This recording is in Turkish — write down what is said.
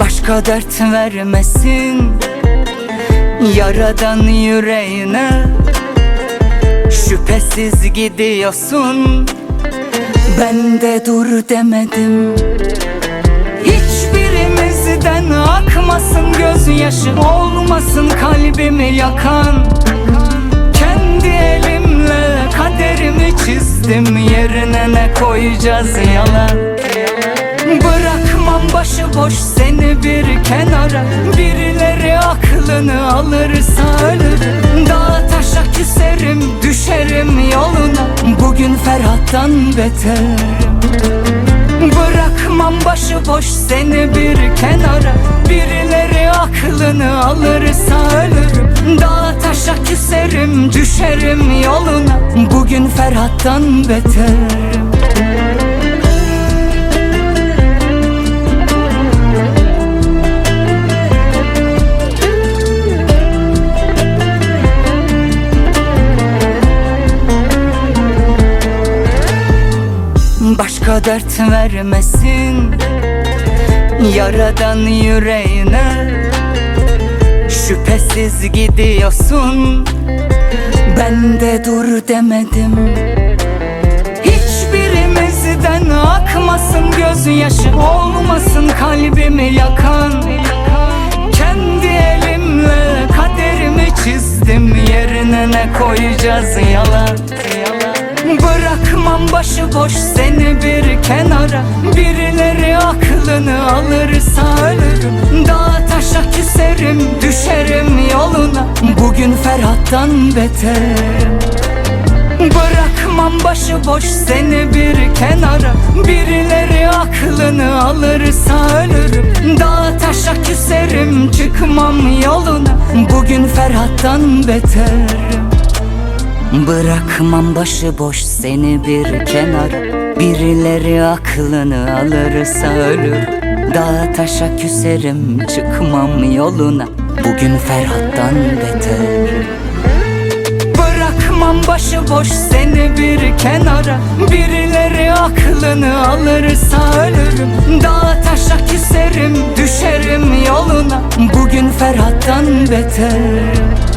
Başka dert vermesin Yaradan yüreğine. Şüphesiz gidiyorsun. Ben de dur demedim. Hiçbirimizden akmasın gözyaşı Olmasın kalbimi yakan. Kendi elimle kaderimi çizdim Yerine ne koyacağız yalan. Bırakmam başıboş seni bir kenara. Birileri aklını alırsa ölürüm. Dağa taşa küserim düşerim yoluna. Bugün Ferhat'tan beterim. Bırakmam başıboş seni bir kenara aklını alırsa ölürüm. Dağa taşa küserim düşerim yoluna. Bugün Ferhat'tan beterim. Başka dert vermesin Yaradan yüreğine Şüphesiz gidiyorsun. Ben de dur demedim. Hiçbirimizden akmasın gözyaşı Olmasın kalbimi yakan. Kendi elimle kaderimi çizdim Yerine ne koyacağız? Yalan. Bırakmam başıboş seni bir kenara. Birileri aklını alırsa ölürüm. Dağa taşa küserim düşerim yoluna. Bugün Ferhat'tan beterim Bırakmam başıboş seni bir kenara. Birileri aklını alırsa ölürüm. Dağa taşa küserim çıkmam yoluna. Bugün Ferhat'tan beterim Bırakmam başıboş seni bir kenara. Birileri aklını alırsa ölür Dağa taşa küserim çıkmam yoluna. Bugün Ferhat'tan beter. Bırakmam başıboş seni bir kenara. Birileri aklını alırsa ölürüm. Dağa taşa küserim düşerim yoluna. Bugün Ferhat'tan beter